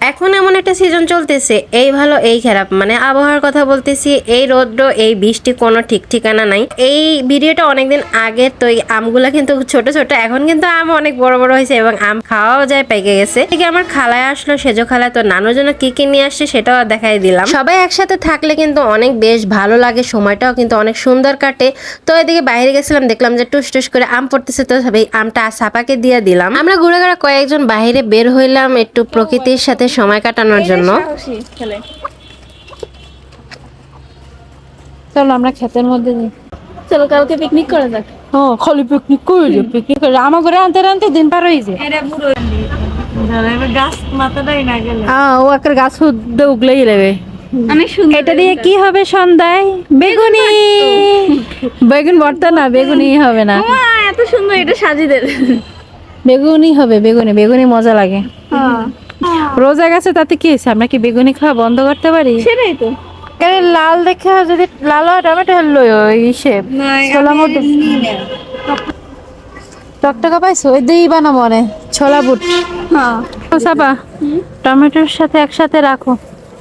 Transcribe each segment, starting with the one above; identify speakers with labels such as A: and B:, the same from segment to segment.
A: এখন এমন একটা সিজন চলতেছে, এই ভালো, এই খারাপ। মানে আবহাওয়ার কথা বলতেছি, এই রৌদ্র, এই বৃষ্টি, কোনো ঠিক ঠিকানা নাই। এই ভিডিওটা অনেকদিন আগের তো এই আমগুলা কিন্তু ছোট ছোট। এখন কিন্তু আম অনেক বড় বড় হয়েছে এবং আম খাওয়াও যায়, পেকে গেছে। এদিকে আমার খালায় আসলো, সেজো খালায়, তো নানুর জন্য কি কি নিয়ে আসছে সেটাও দেখাই দিলাম। সবাই একসাথে থাকলে কিন্তু অনেক বেশ ভালো লাগে, সময়টাও কিন্তু অনেক সুন্দর কাটে। তো এদিকে বাইরে গেছিলাম, দেখলাম যে টুস টুস করে আম পড়তেছে, তো আমটা সাপাকে দিয়ে দিলাম। আমরা ঘুরে ঘুরে কয়েকজন বাইরে বের হইলাম, একটু প্রকৃতির সাথে সময় কাটানোর জন্য।
B: চলো আমরা ক্ষেতের মধ্যে যাই। চলো কালকে পিকনিক করা যাক।
C: ও খালি পিকনিক করে যে পিকনিক করে আমার ঘরে আনতে আনতে দিন পার হয়ে যায়। ও একটা গাছ উগলেই এটা দিয়ে কি হবে সন্ধ্যায়? বেগুনি। বেগুন ভর্তা না বেগুনি হবে না।
B: এত সুন্দর এটা সাজিয়ে দে
C: বেগুনি হবে বেগুনি বেগুনি মজা লাগে। রোজা গেছে তাতে কি হয়েছে? আমরা কি বেগুনি খাওয়া বন্ধ করতে পারি?
B: সেটাই তো।
C: লাল দেখে যদি লাল হয় টমেটো হলো ইসে ছোলা মটর টকটকা পাইছো? ওই দিয়েই বানাবো মনে ছোলা বুট।
B: হ্যাঁ।
C: সাবা টমেটোর সাথে একসাথে রাখো।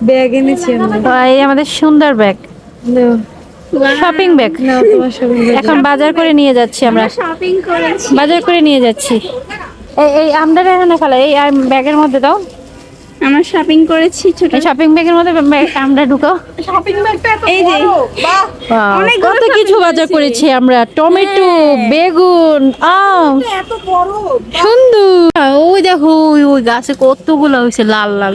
B: ব্যাগ এনেছি আমরা
C: এই আমাদের সুন্দর ব্যাগ। শপিং ব্যাগ এখন বাজার করে নিয়ে যাচ্ছি আমরা। বাজার করে নিয়ে যাচ্ছি। এই এই আমরা এখানে ফেলা এই ব্যাগের মধ্যে দাও।
B: আমরা শপিং করেছি ছোট
C: শপিং ব্যাগের মধ্যে আমরা ঢুকাও।
B: শপিং ব্যাগটা এই যে।
C: Wow, কত কিছু বাজার করেছি। আমরা। টমেটো বেগুন আম।
B: এত বড়
C: সুন্দর। ওই দেখো ওই ওই গাছে কতগুলো হইছে লাল লাল।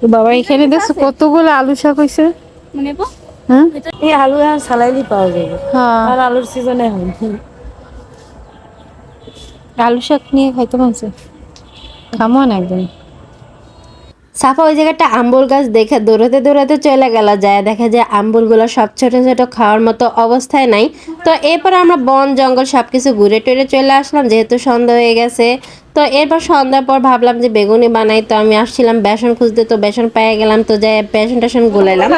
C: তো বাবা এখানে দেখছ কতগুলো আলু শাক হইছে
B: মানে
C: হ্যাঁ?
B: এই আলু আর সালাইলি পাওয়া যায়
C: হ্যাঁ।
B: আর আলুর সিজনে এখন।
C: আলু শাক নিয়ে খাইতে মনছে খামো না একদম।
A: সাফা ওই জায়গাটা আম্বুল গাছ দেখে দৌড়াতে দৌড়াতে চলে গেল। যায় দেখা যায় আম্বুলগুলো সব ছোট ছোট খাওয়ার মতো অবস্থায় নাই। তো এরপর আমরা বন, জঙ্গল সব কিছু ঘুরে টুরে চলে আসলাম, যেহেতু সন্ধ্যা হয়ে গেছে। তো এরপর সন্ধ্যার পর ভাবলাম যে বেগুনি বানাই, তো আমি আসছিলাম বেসন খুঁজতে, তো বেসন পেয়ে গেলাম, তো যাই বেসন টেসন গুলাইলাম।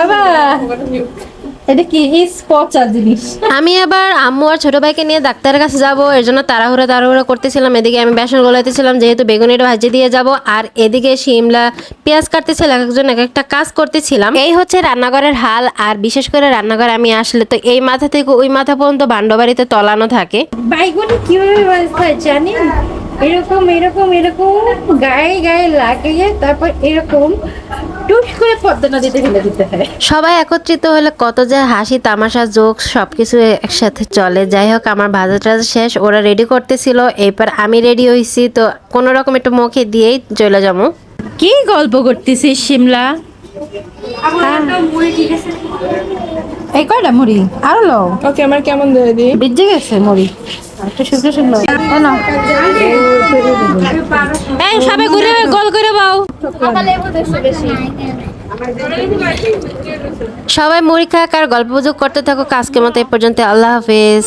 C: এটা কি? ইস পচা জিনিস।
A: আমি আবার আম্মু আর ছোট ভাইকে নিয়ে ডাক্তারের কাছে যাব এর জন্য তাড়াহুড়া তাড়াহুড়া করতেছিলাম। এদিকে আমি বেসন গলাইতেছিলাম যেহেতু বেগুনিটা ভাজি দিয়ে যাব। আর এদিকে শিমলা পেঁয়াজ কাটতেছিল এক একজন এক একটা কাজ করতেছিলাম। এই হচ্ছে রান্নাঘরের হাল আর বিশেষ করে রান্নাঘরে আমি আসলে তো এই মাথা থেকে ওই মাথা পর্যন্ত বান্ড বাড়িতে তলানো থাকে।
C: বাইগুনি কীভাবে জানি এরকম এরকম এরকম গায়ে গায়ে লাগিয়ে তারপর এরকম টুস করে পদ্মা নদীতে ফেলে দিতে হয়।
A: সবাই একত্রিত হলে কত যে হাসি তামাশা জোক সবকিছু একসাথে চলে। যাই হোক আমার ভাজা টাজা শেষ ওরা রেডি করতেছিল এরপর আমি রেডি হয়েছি তো কোনো রকম একটু মুখে দিয়েই চলে যাব।
C: কি গল্প করতেছিস শিমলা? এই কয়টা মুড়ি? আরও লও।
B: ওকে আমার কেমন ধরে দি?
C: ভিজে গেছে মুড়ি। একটু শুকনো শুকনো। এ এই সবাই ঘুরে গোল করে বাও।
A: সবাই মুড়ি খাক আর গল্প গুজব করতে থাকো আজকের মতো এই পর্যন্ত। আল্লাহ হাফেজ।